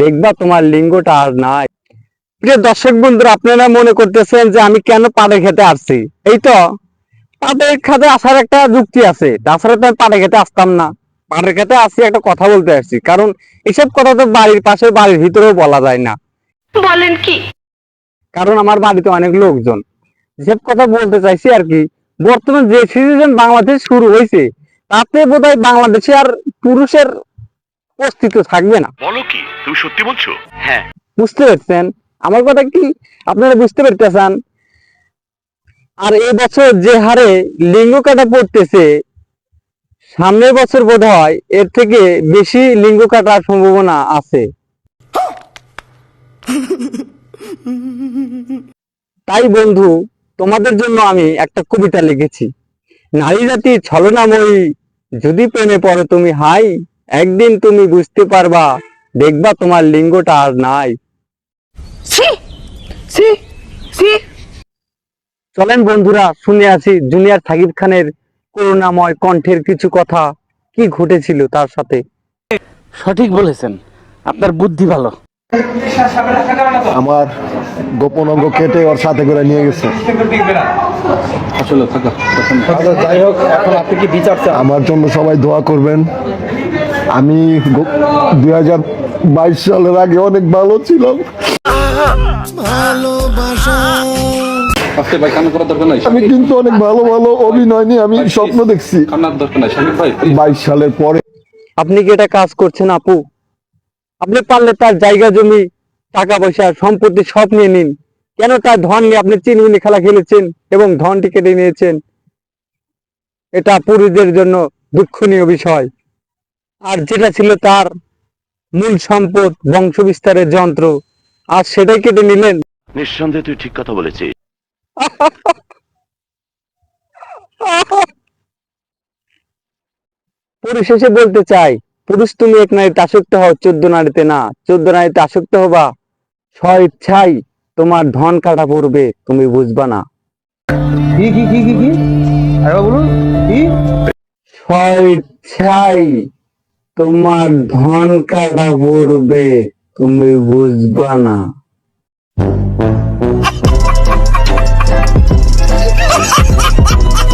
দেখবা তোমার লিঙ্গটা আর নাই। প্রিয় দর্শক বন্ধুরা আপনারা মনে করতেছেন যে আমি কেন পাড়ে খেতে আসছি? এই তো পাড়ে খেতে আসার একটা যুক্তি আছে। তাছাড়া তো আমি পাড়ে খেতে আসতাম না। পাড়ে খেতে আসছি একটা কথা বলতে আসছি। কারণ এসব কথা তো বাড়ির পাশে বাড়ির ভিতরেও বলা যায় না। বলেন কি? কারণ আমার বাড়িতে অনেক লোকজন। যেসব কথা বলতে চাইছি আর কি। বর্তমান যে সিজন বাংলাদেশ শুরু হয়েছে তাতে বোধহয় বাংলাদেশে আর পুরুষের অস্তিত্ব থাকবে না। বলো কি তুমি সত্যি বলছো? হ্যাঁ। বুঝতে পারছেন? আমার কথা কি আপনারা বুঝতে পারতেছেন? আর এই বছর যে হারে লিঙ্গ কাটা পড়তেছে সামনের বছর বোধ হয় এর থেকে বেশি লিঙ্গ কাটার সম্ভাবনা আছে। তাই বন্ধু তোমাদের জন্য আমি একটা কবিতা লিখেছি। নারী জাতি ছলনাময়ী যদি প্রেমে পড়ো তুমি হাই একদিন তুমি বুঝতে পারবা দেখবা তোমার লিঙ্গটা আর নাই। চলেন বন্ধুরা শুনে আছি জুনিয়র সাকিব খানের করুণাময় কণ্ঠের কিছু কথা কি ঘটেছিল তার সাথে? সঠিক বলেছেন আপনার বুদ্ধি ভালো। আমার গোপন অঙ্গ কেটে ওর সাথে করে নিয়ে গেছে। আসলে যাই হোক এখন আপনি কি বিচার আমার জন্য সবাই দোয়া করবেন। আমি দুই হাজার বাইশ সালের আগে অনেক ভালো ছিলাম। আমি কিন্তু অনেক ভালো ভালো অভিনয় নিয়ে আমি স্বপ্ন দেখছি। বাইশ সালের পরে আপনি কি এটা কাজ করছেন আপু? আপনি পারলে তার জায়গা জমি টাকা পয়সা সম্পত্তি সব নিয়ে নিন। কেন তার ধন নিয়ে আপনি চিনগুনি খেলা খেলেছেন এবং ধনটি কেটে নিয়েছেন? এটা পুরুষদের জন্য দুঃখনীয় বিষয়। আর যেটা ছিল তার মূল সম্পদ বংশ বিস্তারের যন্ত্র আর সেটাই কেটে নিলেন। নিঃসন্দেহে তুই ঠিক কথা বলেছিস। পরিশেষে বলতে চাই পুরুষ তুমি এক নারীতে আসক্ত হও চোদ্দ নারীতে না। চোদ্দ নারীতে আসক্ত হবা স্ব ইচ্ছাই তোমার ধন কাটা পড়বে তুমি বুঝবা না। কি কি কি কি কি? আরে বলুন কি? স্ব ইচ্ছাই তোমার ধন কাটা পড়বে তুমি বুঝবা না।